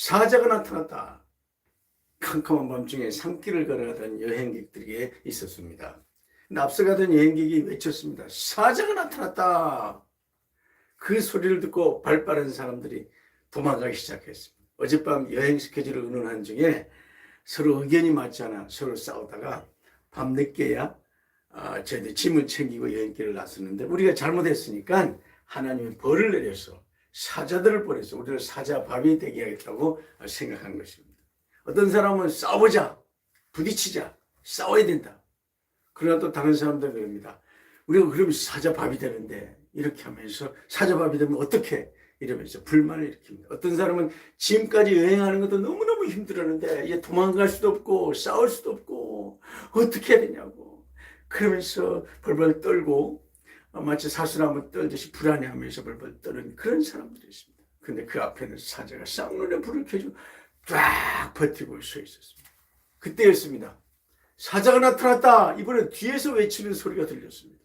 사자가 나타났다. 캄캄한 밤중에 산길을 걸어가던 여행객들에게 있었습니다. 앞서가던 여행객이 외쳤습니다. 사자가 나타났다. 그 소리를 듣고 발 빠른 사람들이 도망가기 시작했습니다. 어젯밤 여행 스케줄을 의논한 중에 서로 의견이 맞지 않아 서로 싸우다가 밤늦게야 아, 저희들 짐을 챙기고 여행길을 나섰는데 우리가 잘못했으니까 하나님이 벌을 내려서 사자들을 보내서 우리를 사자 밥이 되게 하겠다고 생각한 것입니다. 어떤 사람은 싸우자, 부딪히자, 싸워야 된다. 그러나 또 다른 사람들은 그럽니다. 우리가 그러면 사자 밥이 되는데 이렇게 하면서 사자 밥이 되면 어떻게 이러면서 불만을 일으킵니다. 어떤 사람은 지금까지 여행하는 것도 너무너무 힘들었는데 이제 도망갈 수도 없고 싸울 수도 없고 어떻게 해야 되냐고 그러면서 벌벌 떨고 마치 사수나무 떨듯이 불안해하면서 벌벌 떠는 그런 사람들이 있습니다. 근데 그 앞에는 사자가 쌍눈에 불을 켜주고 쫙 버티고 서 있었습니다. 그때였습니다. 사자가 나타났다. 이번엔 뒤에서 외치는 소리가 들렸습니다.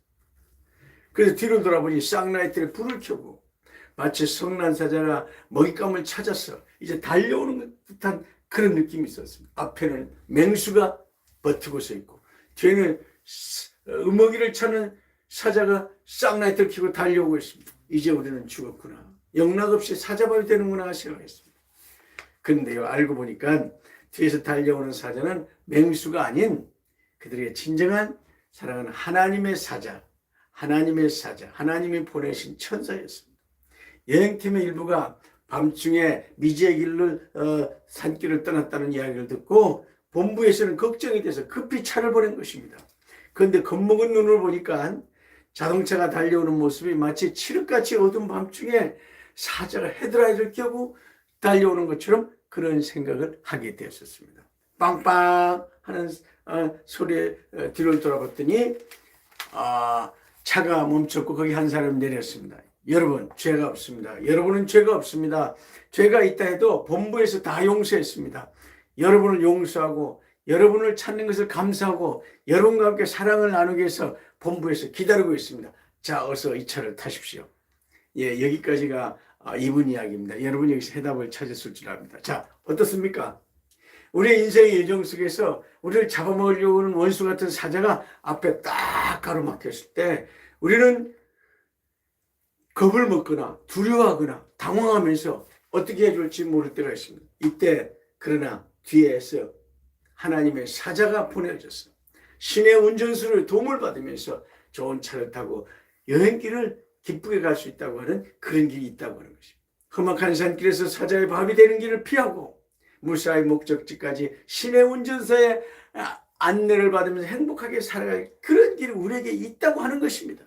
그래서 뒤로 돌아보니 쌍라이트에 불을 켜고 마치 성난 사자가 먹잇감을 찾아서 이제 달려오는 듯한 그런 느낌이 있었습니다. 앞에는 맹수가 버티고 서 있고 뒤에는 음먹이를 찾는 사자가 쌍라이트를 켜고 달려오고 있습니다. 이제 우리는 죽었구나. 영락없이 사자밥이 되는구나 생각했습니다. 근데요 알고 보니까 뒤에서 달려오는 사자는 맹수가 아닌 그들에게 진정한 사랑하는 하나님의 사자, 하나님의 사자, 하나님이 보내신 천사였습니다. 여행팀의 일부가 밤중에 미지의 길을 어, 산길을 떠났다는 이야기를 듣고 본부에서는 걱정이 돼서 급히 차를 보낸 것입니다. 그런데 겁먹은 눈을 보니까 자동차가 달려오는 모습이 마치 칠흑같이 어두운 밤중에 사자가 헤드라이트를 켜고 달려오는 것처럼 그런 생각을 하게 되었습니다. 빵빵 하는 어, 소리에 어, 뒤를 돌아봤더니 아, 차가 멈췄고 거기 한 사람이 내렸습니다. 여러분 죄가 없습니다. 여러분은 죄가 없습니다. 죄가 있다 해도 본부에서 다 용서했습니다. 여러분을 용서하고 여러분을 찾는 것을 감사하고 여러분과 함께 사랑을 나누기 위해서 본부에서 기다리고 있습니다. 자 어서 이 차를 타십시오. 예 여기까지가 아, 이분 이야기입니다. 여러분 여기서 해답을 찾았을 줄 압니다. 자 어떻습니까? 우리의 인생의 예정 속에서 우리를 잡아먹으려고 하는 원수 같은 사자가 앞에 딱 가로막혔을 때 우리는 겁을 먹거나 두려워하거나 당황하면서 어떻게 해줄지 모를 때가 있습니다. 이때 그러나 뒤에서 하나님의 사자가 보내졌어. 신의 운전수를 도움을 받으면서 좋은 차를 타고 여행길을 기쁘게 갈 수 있다고 하는 그런 길이 있다고 하는 것입니다. 험악한 산길에서 사자의 밥이 되는 길을 피하고 무사히 목적지까지 신의 운전사의 안내를 받으면서 행복하게 살아갈 그런 길이 우리에게 있다고 하는 것입니다.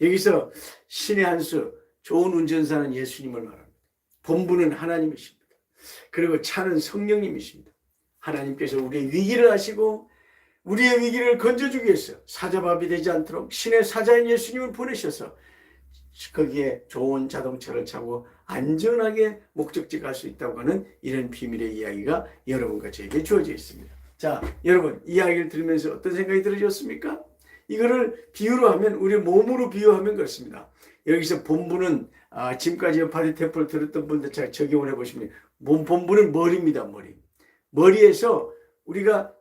여기서 신의 한 수, 좋은 운전사는 예수님을 말합니다. 본부는 하나님이십니다. 그리고 차는 성령님이십니다. 하나님께서 우리의 위기를 하시고 우리의 위기를 건져주기 위해서 사자밥이 되지 않도록 신의 사자인 예수님을 보내셔서 거기에 좋은 자동차를 타고 안전하게 목적지 갈 수 있다고 하는 이런 비밀의 이야기가 여러분과 저에게 주어져 있습니다. 자, 여러분 이야기를 들으면서 어떤 생각이 들으셨습니까? 이거를 비유로 하면 우리 몸으로 비유하면 그렇습니다. 여기서 본부는 아, 지금까지 파리 템플 들었던 분들 잘 적용을 해보시면 몸 본부는 머리입니다. 머리. 머리에서 우리가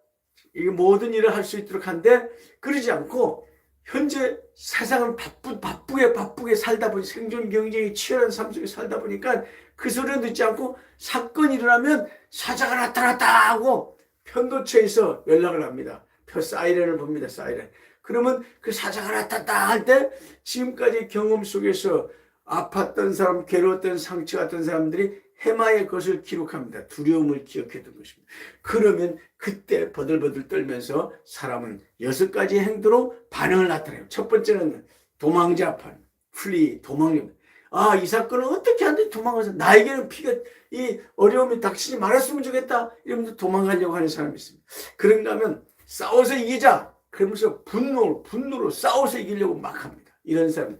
이 모든 일을 할 수 있도록 한데 그러지 않고 현재 세상은 바쁘, 바쁘게 바쁘게 살다 보니 생존 경쟁이 치열한 삶 속에 살다 보니까 그 소리를 듣지 않고 사건이 일어나면 사자가 나타났다 하고 편도체에서 연락을 합니다. 표 사이렌을 봅니다. 사이렌. 그러면 그 사자가 나타났다 할 때 지금까지 경험 속에서 아팠던 사람, 괴로웠던 상처 같은 사람들이 해마의 것을 기록합니다. 두려움을 기억했던 것입니다. 그러면 그때 버들버들 떨면서 사람은 여섯 가지 행동으로 반응을 나타내요. 첫 번째는 도망자판, 플리, 도망입니다. 아, 이 사건은 어떻게 하는데 도망가서 나에게는 피가, 이 어려움이 닥치지 말았으면 좋겠다. 이러면서 도망가려고 하는 사람이 있습니다. 그런가 하면 싸워서 이기자. 그러면서 분노로, 분노로 싸워서 이기려고 막 합니다. 이런 사람.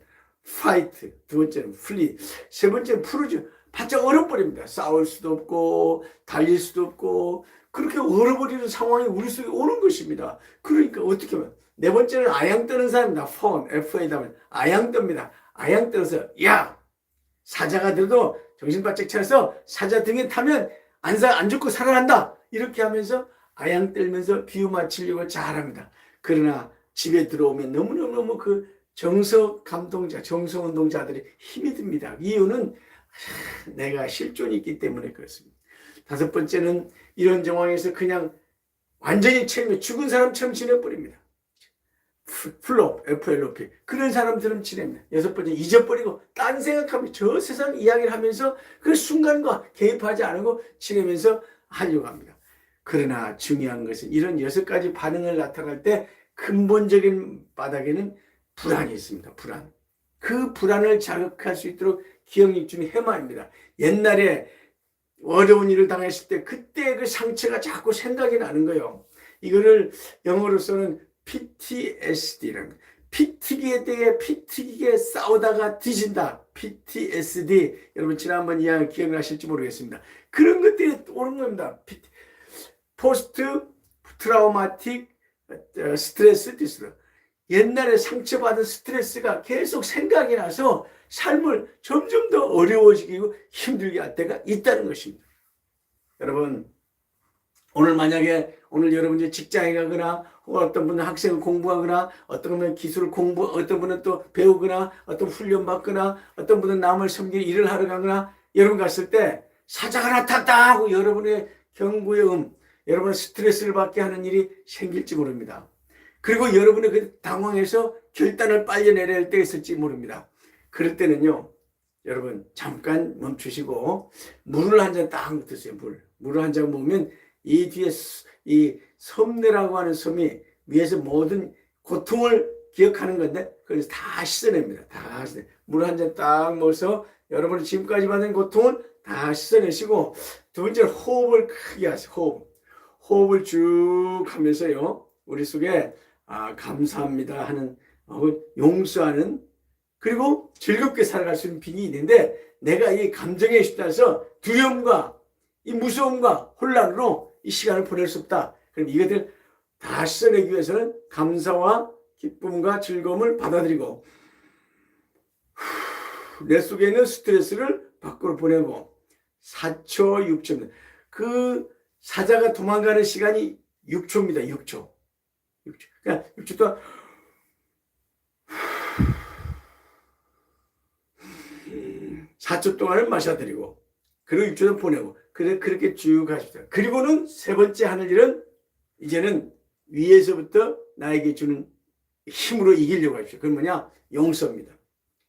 파이트. 두 번째는 플리. 세 번째는 푸르죠. 바짝 얼어버립니다. 싸울 수도 없고, 달릴 수도 없고, 그렇게 얼어버리는 상황이 우리 속에 오는 것입니다. 그러니까 어떻게 하면, 네 번째는 아양 떠는 사람입니다. 폰, FA 다면 아양 뜹니다. 아양 떠서, 야! 사자가 들도 정신 바짝 차려서 사자 등에 타면 안, 사, 안 죽고 살아난다. 이렇게 하면서 아양 떨면서 비유 맞추려고 잘합니다. 그러나 집에 들어오면 너무너무 그 정서 감동자, 정서 운동자들이 힘이 듭니다. 이유는 하, 내가 실존이 있기 때문에 그렇습니다. 다섯 번째는 이런 정황에서 그냥 완전히 체험해 죽은 사람처럼 지내버립니다. 플롭, FLOP. 그런 사람들은 지냅니다. 여섯 번째, 잊어버리고, 딴 생각하며 저 세상 이야기를 하면서 그 순간과 개입하지 않고 지내면서 하려고 합니다. 그러나 중요한 것은 이런 여섯 가지 반응을 나타날 때 근본적인 바닥에는 불안이 있습니다. 불안. 그 불안을 자극할 수 있도록 기억력 중에 해마입니다. 옛날에 어려운 일을 당했을 때 그때 그 상처가 자꾸 생각이 나는 거예요. 이거를 영어로서는 PTSD라는 피튀기에 대해 피튀기게 싸우다가 뒤진다. PTSD. 여러분 지난번 이야기 기억나실지 모르겠습니다. 그런 것들이 오는 겁니다. 포스트 트라우마틱 어, 스트레스 디스러. 옛날에 상처받은 스트레스가 계속 생각이 나서 삶을 점점 더 어려워지고 힘들게 할 때가 있다는 것입니다. 여러분, 오늘 만약에 오늘 여러분이 직장에 가거나 어떤 분은 학생을 공부하거나 어떤 분은 기술을 공부, 어떤 분은 또 배우거나 어떤 훈련 받거나 어떤 분은 남을 섬기는 일을 하러 가거나 여러분 갔을 때 사자가 나탔다 하고 여러분의 경고의 음, 여러분의 스트레스를 받게 하는 일이 생길지 모릅니다. 그리고 여러분의 그 당황해서 결단을 빨리 내려야 할 때가 있을지 모릅니다. 그럴 때는요, 여러분 잠깐 멈추시고 물을 한 잔 딱 드세요. 물. 물을 한 잔 먹으면 이 뒤에 이 섬내라고 하는 섬이 위에서 모든 고통을 기억하는 건데 그래서 다 씻어냅니다. 다 씻어. 물한 잔 딱 먹어서 여러분이 지금까지 받은 고통을 다 씻어내시고 두 번째 호흡을 크게 하세요. 호흡. 호흡을 쭉 하면서요. 우리 속에 아, 감사합니다 하는 혹은 용서하는 그리고 즐겁게 살아갈 수 있는 빙이 있는데 내가 이 감정에 휩싸여서 두려움과 이 무서움과 혼란으로 이 시간을 보낼 수 없다. 그럼 이것들 다 씻어내기 위해서는 감사와 기쁨과 즐거움을 받아들이고 내 속에 있는 스트레스를 밖으로 보내고 4초, 6초. 그 사자가 도망가는 시간이 6초입니다. 6초. 6초. 그러니까 6초 동안 4초 동안을 마셔드리고 그리고 6초는 보내고 그래 그렇게 쭉 하십시오. 그리고는 세 번째 하는 일은 이제는 위에서부터 나에게 주는 힘으로 이기려고 하십시오. 그건 뭐냐? 용서입니다.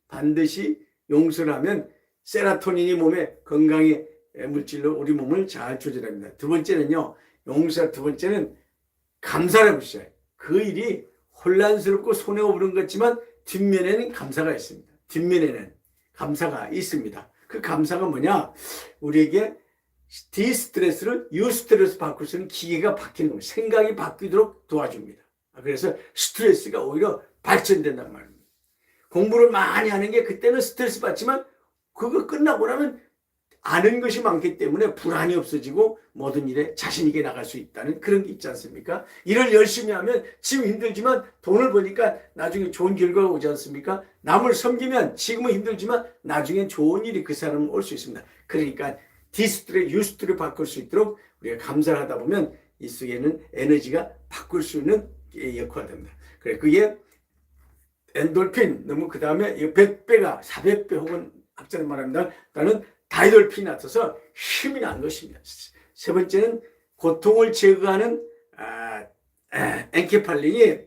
반드시 용서를 하면 세라토닌이 몸에 건강의 물질로 우리 몸을 잘 조절합니다. 두 번째는요. 용서 두 번째는 감사를 보시죠. 그 일이 혼란스럽고 손해가 부는 것 같지만 뒷면에는 감사가 있습니다. 뒷면에는 감사가 있습니다. 그 감사가 뭐냐? 우리에게 디스트레스를 유스트레스 바꿀 수 있는 기계가 바뀌는 겁니다. 생각이 바뀌도록 도와줍니다. 그래서 스트레스가 오히려 발전된단 말입니다. 공부를 많이 하는 게 그때는 스트레스 받지만 그거 끝나고 나면 아는 것이 많기 때문에 불안이 없어지고 모든 일에 자신 있게 나갈 수 있다는 그런 게 있지 않습니까? 일을 열심히 하면 지금 힘들지만 돈을 버니까 나중에 좋은 결과가 오지 않습니까? 남을 섬기면 지금은 힘들지만 나중엔 좋은 일이 그 사람은 올 수 있습니다. 그러니까 디스트레 유스트를 바꿀 수 있도록 우리가 감사를 하다 보면 이 속에는 에너지가 바꿀 수 있는 역할이 됩니다. 그래 그게 엔돌핀 너무 그 다음에 100배가 400배 혹은 학자는 말합니다. 나는 다이돌핀이 나타서 힘이 난 것입니다. 세 번째는 고통을 제거하는 아, 아, 엔케팔린이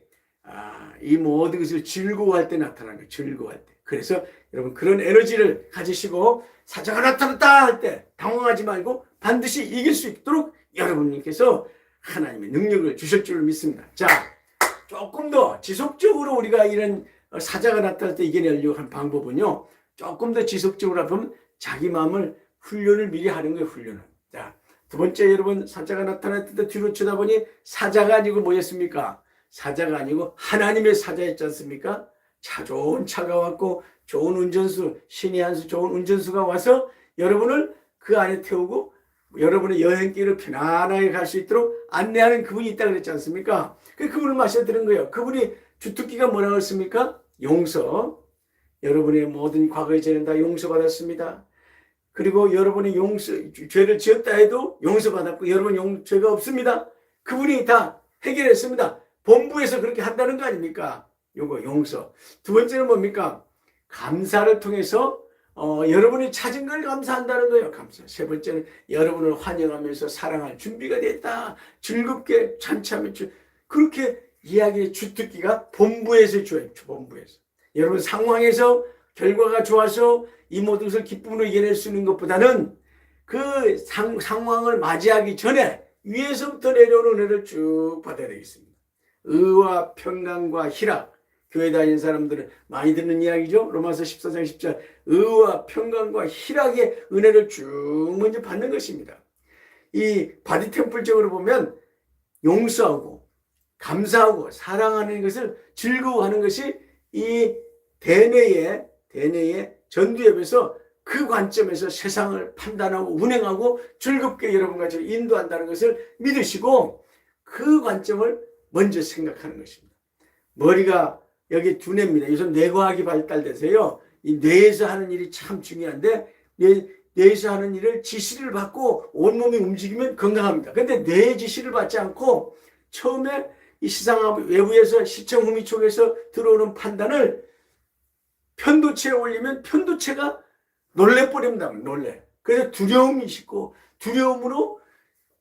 아, 이 모든 것을 즐거워할 때 나타나는 거예요. 즐거워할 때. 그래서 여러분 그런 에너지를 가지시고 사자가 나타났다 할 때 당황하지 말고 반드시 이길 수 있도록 여러분께서 하나님의 능력을 주실 줄 믿습니다. 자, 조금 더 지속적으로 우리가 이런 사자가 나타날 때 이겨내려고 한 방법은요. 조금 더 지속적으로 하면 자기 마음을 훈련을 미리 하는 거예요. 훈련을. 자, 두 번째 여러분 사자가 때 뒤로 쳐다보니 사자가 아니고 뭐였습니까? 사자가 아니고 하나님의 사자였지 않습니까? 차 좋은 차가 왔고 좋은 운전수 신이 한수 좋은 운전수가 와서 여러분을 그 안에 태우고 여러분의 여행길을 편안하게 갈 수 있도록 안내하는 그분이 있다 그랬지 않습니까? 그 그분을 마셔드는 거예요. 그분이 주특기가 뭐라고 했습니까? 용서. 여러분의 모든 과거의 죄는 다 용서받았습니다. 그리고 여러분이 용서, 죄를 지었다 해도 용서받았고 여러분 용, 죄가 없습니다. 그분이 다 해결했습니다. 본부에서 그렇게 한다는 거 아닙니까? 요거 용서. 두 번째는 뭡니까? 감사를 통해서 어, 여러분이 찾은 걸 감사한다는 거예요. 감사. 세 번째는 여러분을 환영하면서 사랑할 준비가 됐다. 즐겁게 잔치하면 주, 그렇게 이야기의 주특기가 본부에서 줘요. 본부에서. 여러분 상황에서 결과가 좋아서 이 모든 것을 기쁨으로 이겨낼 수 있는 것보다는 그 상, 상황을 맞이하기 전에 위에서부터 내려오는 은혜를 쭉 받아야 되겠습니다. 의와 평강과 희락. 교회 다니는 사람들은 많이 듣는 이야기죠. 로마서 14장 10절. 의와 평강과 희락의 은혜를 쭉 먼저 받는 것입니다. 이 바디 템플적으로 보면 용서하고 감사하고 사랑하는 것을 즐거워하는 것이 이 대내의 대내의 전두엽에서 그 관점에서 세상을 판단하고 운행하고 즐겁게 여러분과 저를 인도한다는 것을 믿으시고 그 관점을 먼저 생각하는 것입니다. 머리가 여기 두뇌입니다. 요즘 뇌과학이 발달돼서요. 이 뇌에서 하는 일이 참 중요한데 뇌, 뇌에서 하는 일을 지시를 받고 온몸이 움직이면 건강합니다. 근데 뇌의 지시를 받지 않고 처음에 이 시상 외부에서 시청 후미 쪽에서 들어오는 판단을 편도체에 올리면 편도체가 놀래버립니다. 놀래. 그래서 두려움이 있고 두려움으로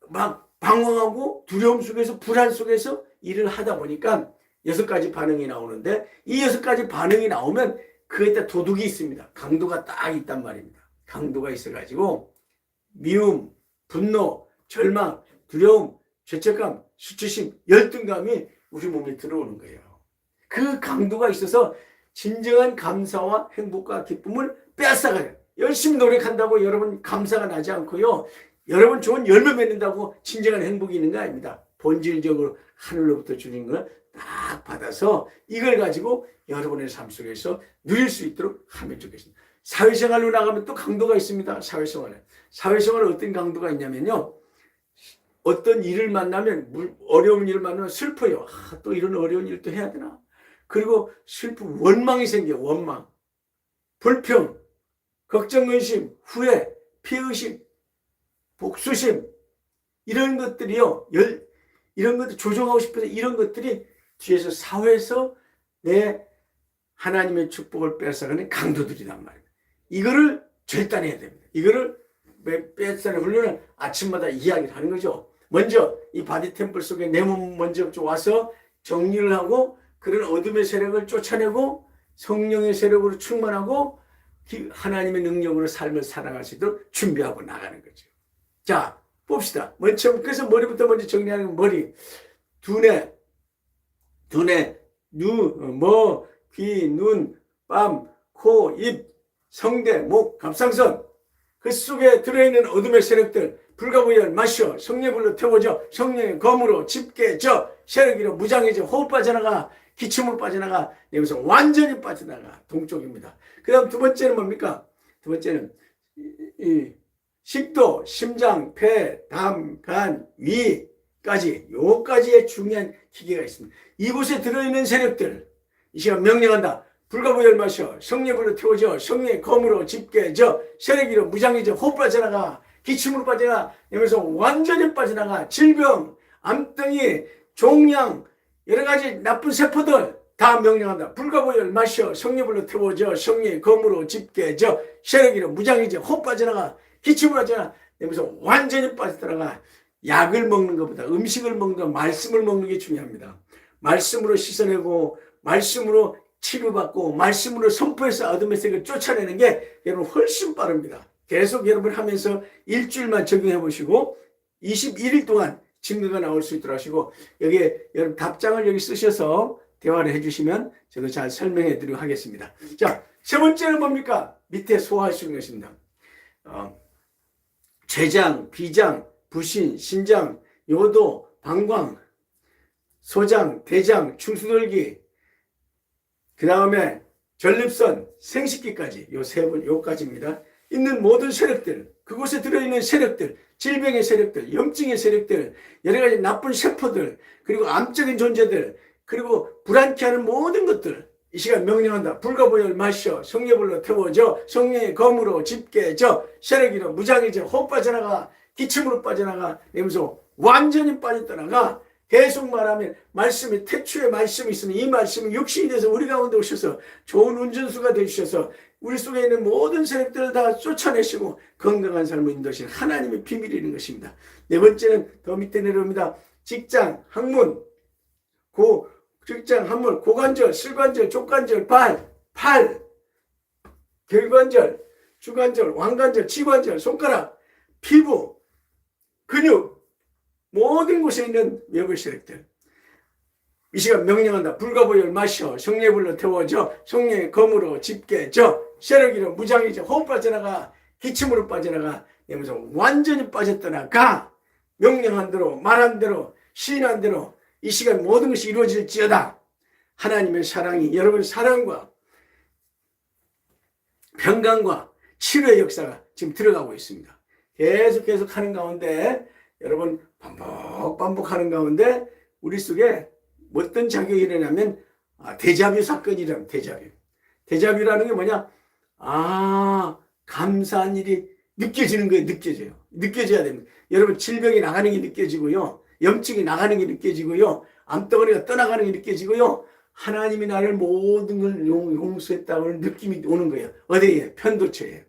막 방황하고 두려움 속에서 불안 속에서 일을 하다 보니까 여섯 가지 반응이 나오는데 이 여섯 가지 반응이 나오면 그에다 도둑이 있습니다. 강도가 딱 있단 말입니다. 강도가 있어가지고 미움, 분노, 절망, 두려움, 죄책감, 수치심, 열등감이 우리 몸에 들어오는 거예요. 그 강도가 있어서 진정한 감사와 행복과 기쁨을 빼앗아가요. 열심히 노력한다고 여러분 감사가 나지 않고요. 여러분 좋은 열매 맺는다고 진정한 행복이 있는 거 아닙니다. 본질적으로 하늘로부터 주는 걸 딱 받아서 이걸 가지고 여러분의 삶 속에서 누릴 수 있도록 하면 좋겠습니다. 사회생활로 나가면 또 강도가 있습니다. 사회생활에. 사회생활에 어떤 강도가 있냐면요. 어떤 일을 만나면 어려운 일을 만나면 슬퍼요. 아, 또 이런 어려운 일도 해야 되나? 그리고 슬픔, 원망이 생겨. 원망, 불평, 걱정, 근심, 후회, 피의심, 복수심 이런 것들이요. 열, 이런 것들 조정하고 싶어서 이런 것들이 뒤에서 사회에서 내 하나님의 축복을 뺏어가는 강도들이란 말이에요. 이거를 절단해야 됩니다. 이거를 뺏어가는 훈련을 아침마다 이야기를 하는 거죠. 먼저 이 바디 템플 속에 내 몸 먼저 와서 정리를 하고 그런 어둠의 세력을 쫓아내고 성령의 세력으로 충만하고 하나님의 능력으로 삶을 살아갈 수 있도록 준비하고 나가는 거죠. 자, 봅시다. 먼저 그래서 머리부터 먼저 정리하는 건 머리, 두뇌, 두뇌, 눈, 뭐, 귀, 눈, 뺨, 코, 입, 성대, 목, 갑상선 그 속에 들어있는 어둠의 세력들 불가부열 마셔 성령불로 태워져 성령의 검으로 집게져 세력이로 무장해져 호흡 빠져나가 기침으로 빠져나가 여기서 완전히 빠져나가 동쪽입니다. 그 다음 두 번째는 뭡니까? 두 번째는 이 식도, 심장, 폐, 담, 간, 위까지 요까지의 중요한 기계가 있습니다. 이곳에 들어있는 세력들 이 시간 명령한다. 불가부열 마셔 성령불로 태워져 성령의 검으로 집게져 세력이로 무장해져 호흡 빠져나가 기침으로 빠져나가 이러면서 완전히 빠져나가 질병, 암덩이, 종양 여러 가지 나쁜 세포들 다 명령한다. 불가부열 마셔 성령불로 태워져 성령의 검으로 집게져 세력이로 무장해져 호흡 빠져나가 기침을 하잖아. 내면서 완전히 빠져들어가 약을 먹는 것보다 음식을 먹는 것, 말씀을 먹는 게 중요합니다. 말씀으로 씻어내고 말씀으로 치료받고 말씀으로 선포해서 세계를 쫓아내는 게 여러분 훨씬 빠릅니다. 계속 여러분 하면서 일주일만 적용해 보시고 21일 동안 증거가 나올 수 있도록 하시고 여기에 여러분 답장을 여기 쓰셔서 대화를 해주시면 저도 잘 설명해 드리도록 하겠습니다. 자, 세 번째는 뭡니까? 밑에 소화할 수 있는 것입니다. 어, 췌장, 비장, 부신, 신장, 요도, 방광, 소장, 대장, 충수돌기, 그 다음에 전립선, 생식기까지 요 세 번, 요까지입니다. 있는 모든 세력들, 그곳에 들어있는 세력들, 질병의 세력들, 염증의 세력들, 여러 가지 나쁜 세포들, 그리고 암적인 존재들, 그리고 불안케 하는 모든 것들, 이 시간 명령한다. 불과 보혈 마셔. 성령불로 태워져. 성령의 검으로 집게져. 세력이로 무장해져. 호흡 빠져나가. 기침으로 빠져나가. 이러면서 완전히 빠져나가. 계속 말하면 말씀이 태초에 말씀이 있으면 이 말씀이 육신이 돼서 우리 가운데 오셔서 좋은 운전수가 되주셔서 우리 속에 있는 모든 세력들을 다 쫓아내시고 건강한 삶을 인도하신 하나님의 비밀이 있는 것입니다. 네 번째는 더 밑에 내려옵니다. 직장, 학문, 고, 직장, 학문, 고관절, 실관절, 족관절, 발, 팔, 결관절, 주관절, 왕관절, 지관절, 손가락, 피부, 근육, 모든 곳에 있는 외부 세력들. 이 시간 명령한다. 불과 보혈 마셔. 성령의 불로 태워져. 성령의 검으로 집게져. 세력이로 무장해져. 호흡 빠져나가. 기침으로 빠져나가. 이러면서 완전히 빠졌더나가. 명령한 대로 말한 대로 시인한 대로 이 시간 모든 것이 이루어질지어다. 하나님의 사랑이 여러분 사랑과 평강과 치료의 역사가 지금 들어가고 있습니다. 계속 계속 하는 가운데 여러분 반복 반복하는 가운데 우리 속에 어떤 작용이 일어나면 아, 데자뷰 사건이라면 데자뷰. 데자뷰라는 게 뭐냐? 아 감사한 일이 느껴지는 거예요. 느껴져요. 느껴져야 됩니다. 여러분 질병이 나가는 게 느껴지고요. 염증이 나가는 게 느껴지고요. 암덩어리가 떠나가는 게 느껴지고요. 하나님이 나를 모든 걸 용- 용서했다고 느낌이 오는 거예요. 어디에? 편도체에.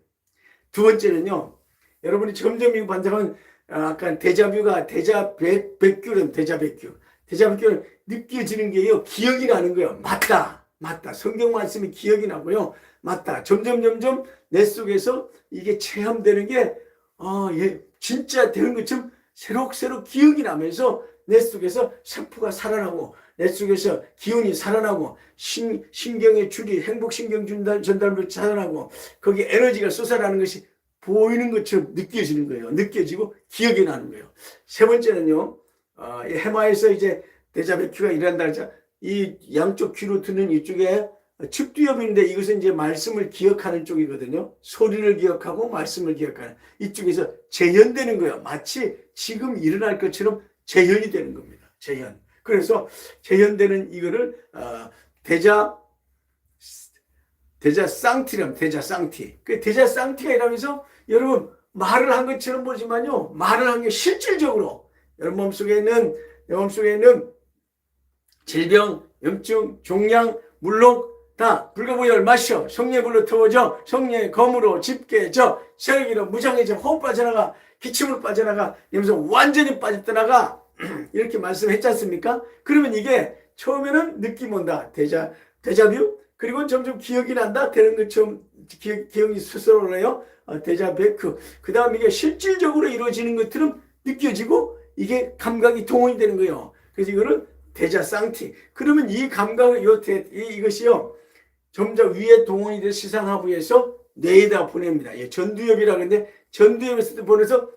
두 번째는요. 여러분이 점점 이거 반장은 아까 데자뷰가 데자 백규는 데자 백규. 데자 백규는 느껴지는 게요. 기억이 나는 거예요. 맞다. 맞다. 성경 말씀이 기억이 나고요. 맞다. 점점 점점 내 속에서 이게 체험되는 게 아, 예, 진짜 되는 것처럼 새록새록 기억이 나면서 내 속에서 세포가 살아나고 내 속에서 기운이 살아나고 신, 신경의 줄이 행복신경 전달, 전달물이 살아나고 거기 에너지가 솟아나는 것이 보이는 것처럼 느껴지는 거예요. 느껴지고 기억이 나는 거예요. 세 번째는요. 어, 이 해마에서 이제 데자베큐가 일한다 하자 이 양쪽 귀로 듣는 이쪽에 측두엽인데 이것은 이제 말씀을 기억하는 쪽이거든요. 소리를 기억하고 말씀을 기억하는 이쪽에서 재현되는 거예요. 마치 지금 일어날 것처럼 재현이 되는 겁니다. 재현. 그래서 재현되는 이거를 어, 대자 대자 쌍티람 대자 쌍티. 그 대자 쌍티가 이라면서 여러분 말을 한 것처럼 보지만요. 말을 한 게 실질적으로 여러분 몸속에 있는 내 몸속에 있는 질병, 염증, 종양, 물론 다 불가보혈 마셔 성령의 불로 태워져 성령의 검으로 집게져 세력이로 무장해져 호흡 빠져나가 기침으로 빠져나가 이러면서 완전히 빠져나가 이렇게 말씀했지 않습니까? 그러면 이게 처음에는 느낌 온다. 대자 대자뷰? 그리고 점점 기억이 난다. 되는 것처럼 기억, 기억이 스스로 오네요. 어, 대자베크 그 다음 이게 실질적으로 이루어지는 것처럼 느껴지고 이게 감각이 동원이 되는 거예요. 그래서 이거를 대자 쌍티. 그러면 이 감각을 요 대, 이, 이것이요 점점 위에 동원이 돼서 시상하부에서 뇌에다 보냅니다. 예, 전두엽이라 그러는데 전두엽에서 보내서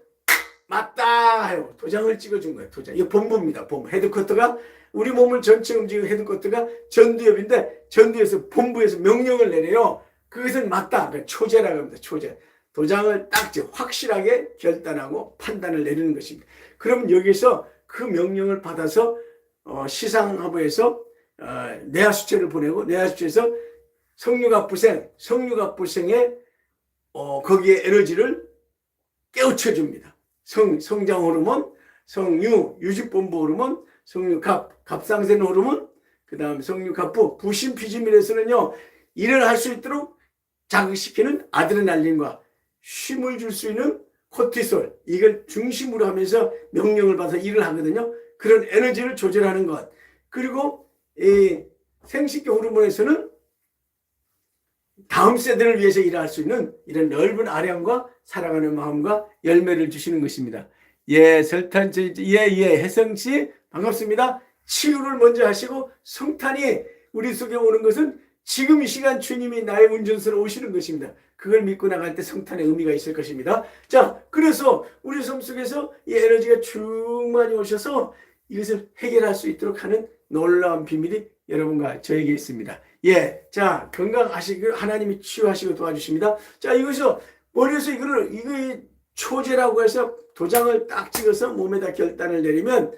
맞다 하요 도장을 찍어준 거예요. 도장. 이거 본부입니다. 본부. 헤드쿼터가 우리 몸을 전체 움직이는 헤드쿼터가 전두엽인데 전두엽에서 본부에서 명령을 내려요. 그것은 맞다. 그러니까 초제라고 합니다. 초제. 도장을 딱 확실하게 결단하고 판단을 내리는 것입니다. 그럼 여기서 그 명령을 받아서 어, 시상하부에서 어, 내하수체를 보내고 내하수체에서 성육합부생, 성육합부생의 어, 거기에 에너지를 깨우쳐 줍니다. 성, 성장 호르몬, 성유, 유직본부 호르몬, 성육합, 갑상선 호르몬, 그 다음 성육합부, 부신피지밀에서는요, 일을 할 수 있도록 자극시키는 아드레날린과 쉼을 줄 수 있는 코티솔, 이걸 중심으로 하면서 명령을 받아서 일을 하거든요. 그런 에너지를 조절하는 것. 그리고 이 생식기 호르몬에서는 다음 세대를 위해서 일할 수 있는 이런 넓은 아량과 사랑하는 마음과 열매를 주시는 것입니다. 예, 설탄, 예, 예, 혜성 씨, 반갑습니다. 치유를 먼저 하시고 성탄이 우리 속에 오는 것은 지금 이 시간 주님이 나의 운전수로 오시는 것입니다. 그걸 믿고 나갈 때 성탄의 의미가 있을 것입니다. 자, 그래서 우리 삶 속에서 이 에너지가 충만히 오셔서 이것을 해결할 수 있도록 하는 놀라운 비밀이 여러분과 저에게 있습니다. 예, 자 건강하시고 하나님이 치유하시고 도와주십니다. 자 이것서 머리에서 이거를 이거 초제라고 해서 도장을 딱 찍어서 몸에다 결단을 내리면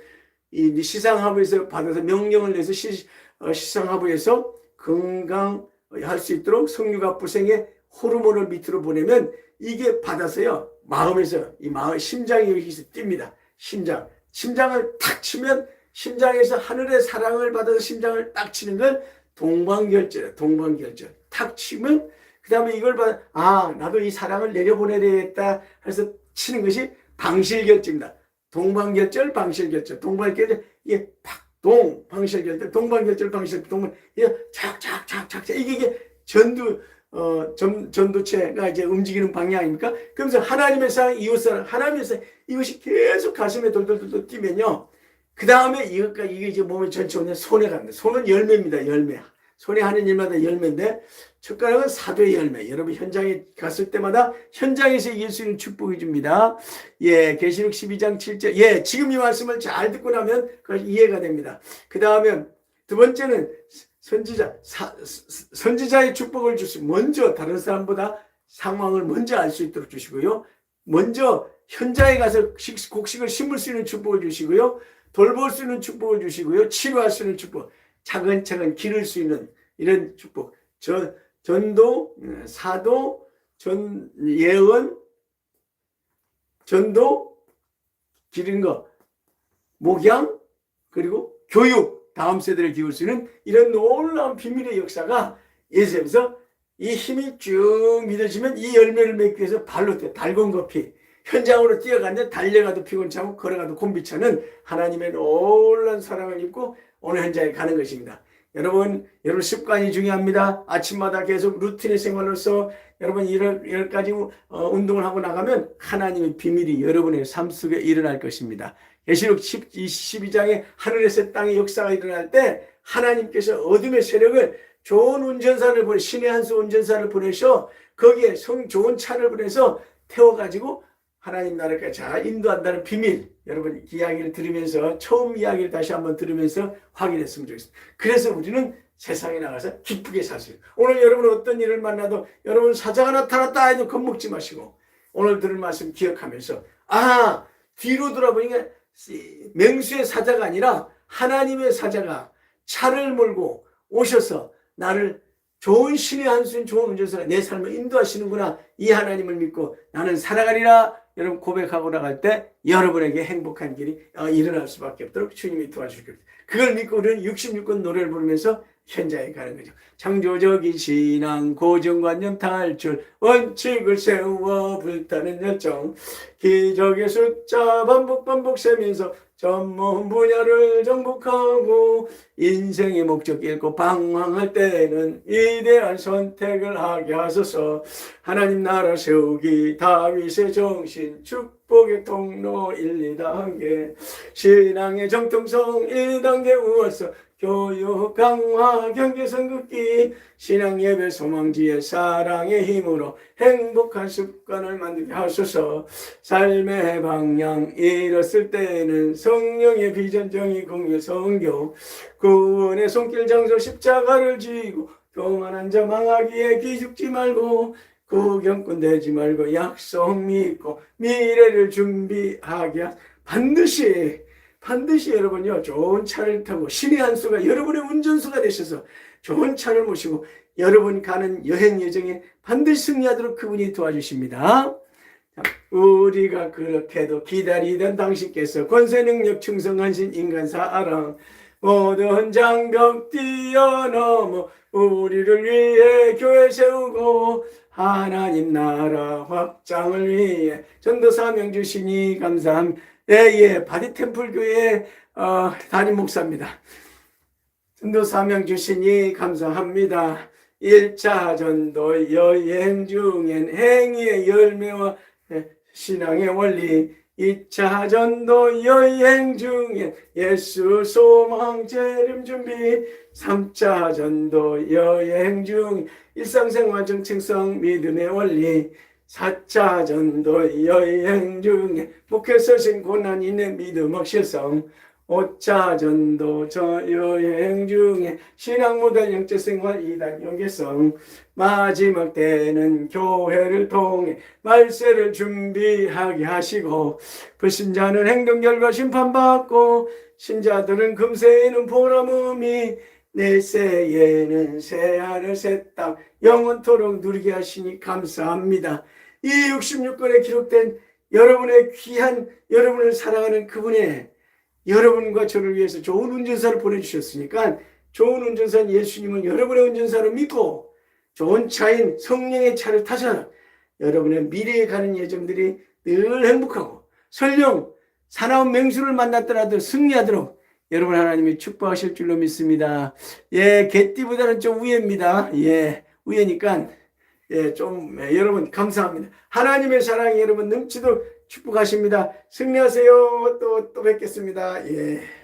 이 시상하부에서 받아서 명령을 내서 시, 어, 시상하부에서 건강할 수 있도록 성류가 부생에 호르몬을 밑으로 보내면 이게 받아서요 마음에서 이 마음 심장이 여기서 뜁니다 심장 심장을 탁 치면 심장에서 하늘의 사랑을 받아서 심장을 딱 치는 걸 동방결절 동방결절 탁 치면 그 다음에 이걸 봐, 아, 나도 이 사랑을 내려보내야 되겠다 해서 치는 것이 방실결절입니다. 동방결절, 방실결절, 동방결절, 이게 팍, 동, 방실결절, 동방결절, 방실, 동방, 이게 착, 착, 착, 착, 착, 이게, 이게 전두, 어, 전, 전도체가 이제 움직이는 방향 아닙니까? 그러면서 하나님의 사랑, 이웃사랑, 하나님의 사랑, 이것이 계속 가슴에 돌돌돌돌 뛰면요. 그 다음에 이것과 이게 이제 몸에 전체 오면 손에 갑니다. 손은 열매입니다, 열매. 손에 하는 일마다 열매인데, 젓가락은 사도의 열매. 여러분 현장에 갔을 때마다 현장에서 이길 수 있는 축복이 줍니다. 예, 계시록 12장 7절. 예, 지금 이 말씀을 잘 듣고 나면 그 이해가 됩니다. 그 다음에 두 번째는 선지자, 사, 선지자의 축복을 주시 먼저 다른 사람보다 상황을 먼저 알 수 있도록 주시고요. 먼저 현장에 가서 식- 곡식을 심을 수 있는 축복을 주시고요. 돌볼 수 있는 축복을 주시고요. 치료할 수 있는 축복. 차근차근 기를 수 있는 이런 축복. 저, 전도, 음, 사도, 전, 예언, 전도, 기른 거, 목양, 그리고 교육, 다음 세대를 기울 수 있는 이런 놀라운 비밀의 역사가 예수에서 이 힘이 쭉 믿어지면 이 열매를 맺기 위해서 발로 뛰어 달곤 거피 현장으로 뛰어가는데 달려가도 피곤차고 걸어가도 곤비차는 하나님의 놀라운 사랑을 입고 오늘 현장에 가는 것입니다. 여러분, 여러분 습관이 중요합니다. 아침마다 계속 루틴의 생활로서 여러분 이럴, 이럴 가지 어, 운동을 하고 나가면 하나님의 비밀이 여러분의 삶 속에 일어날 것입니다. 계시록 12장에 하늘에서 땅의 역사가 일어날 때 하나님께서 어둠의 세력을 좋은 운전사를 보내 신의 한 수 운전사를 보내셔 거기에 성 좋은 차를 보내서 태워가지고 하나님 나라까지 잘 인도한다는 비밀 여러분 이야기를 들으면서 처음 이야기를 다시 한번 들으면서 확인했으면 좋겠습니다. 그래서 우리는 세상에 나가서 기쁘게 사세요. 오늘 여러분 어떤 일을 만나도 여러분 사자가 나타났다 해도 겁먹지 마시고 오늘 들은 말씀 기억하면서 아 뒤로 돌아보니까 맹수의 사자가 아니라 하나님의 사자가 차를 몰고 오셔서 나를 좋은 신의 한 수인 좋은 운전사가 내 삶을 인도하시는구나 이 하나님을 믿고 나는 살아가리라 여러분 고백하고 나갈 때 여러분에게 행복한 길이 어, 일어날 수밖에 없도록 주님이 도와주십니다. 그걸 믿고 우리는 66권 노래를 부르면서 현장에 가는 거죠. 창조적인 신앙, 고정관념 탈출, 원칙을 세워 불타는 열정, 기적의 숫자 반복 반복 세면서 전문 분야를 정복하고 인생의 목적 잃고 방황할 때는 이대한 선택을 하게 하소서. 하나님 나라 세우기 다윗의 정신 축복의 통로 1, 2단계 신앙의 정통성 1단계 우월서 교육 강화 긋기 신앙 예배 소망지의 사랑의 힘으로 행복한 습관을 만들게 하소서. 삶의 방향 잃었을 때에는 성령의 비전 정의 공유 성교 구원의 손길 장소 십자가를 지고 교만한 자 망하기에 기죽지 말고 구경꾼 되지 말고 약속 믿고 미래를 준비하게 하- 반드시 반드시 여러분요 좋은 차를 타고 신의 한 수가 여러분의 운전수가 되셔서 좋은 차를 모시고 여러분 가는 여행 여정에 반드시 승리하도록 그분이 도와주십니다. 자, 우리가 그렇게도 기다리던 당신께서 권세 능력 충성하신 인간 사랑 모든 장벽 뛰어넘어 우리를 위해 교회 세우고 하나님 나라 확장을 위해 전도 사명 주시니 감사합니다. 예, 예, 바디 템플 교회 어, 담임 목사입니다. 전도 사명 주시니 감사합니다. 1차 전도 여행 중엔 행위의 열매와 신앙의 원리 2차 전도 여행 중엔 예수 소망 재림 준비 3차 전도 여행 중 일상생활 정체성 믿음의 원리 4차 전도 여행 중에 목회 서 신 고난인의 믿음의 실성. 5차 전도 저 여행 중에 신앙 모델 영적생활 이단 연계성. 마지막 때는 교회를 통해 말세를 준비하게 하시고 불신자는 행동 결과 심판받고 신자들은 금세에는 보람음이 내 새에는 새하늘 새땅 영원토록 누리게 하시니 감사합니다. 이 66권에 기록된 여러분의 귀한 여러분을 사랑하는 그분의 여러분과 저를 위해서 좋은 운전사를 보내주셨으니까 좋은 운전사 예수님은 여러분의 운전사로 믿고 좋은 차인 성령의 차를 타서 여러분의 미래에 가는 예정들이 늘 행복하고 설령 사나운 맹수를 만났더라도 승리하도록 여러분 하나님이 축복하실 줄로 믿습니다. 예, 개띠보다는 좀 위입니다. 예, 위니까 예, 좀 예, 여러분 감사합니다. 하나님의 사랑이 여러분 넘치도록 축복하십니다. 승리하세요. 또 또 뵙겠습니다. 예.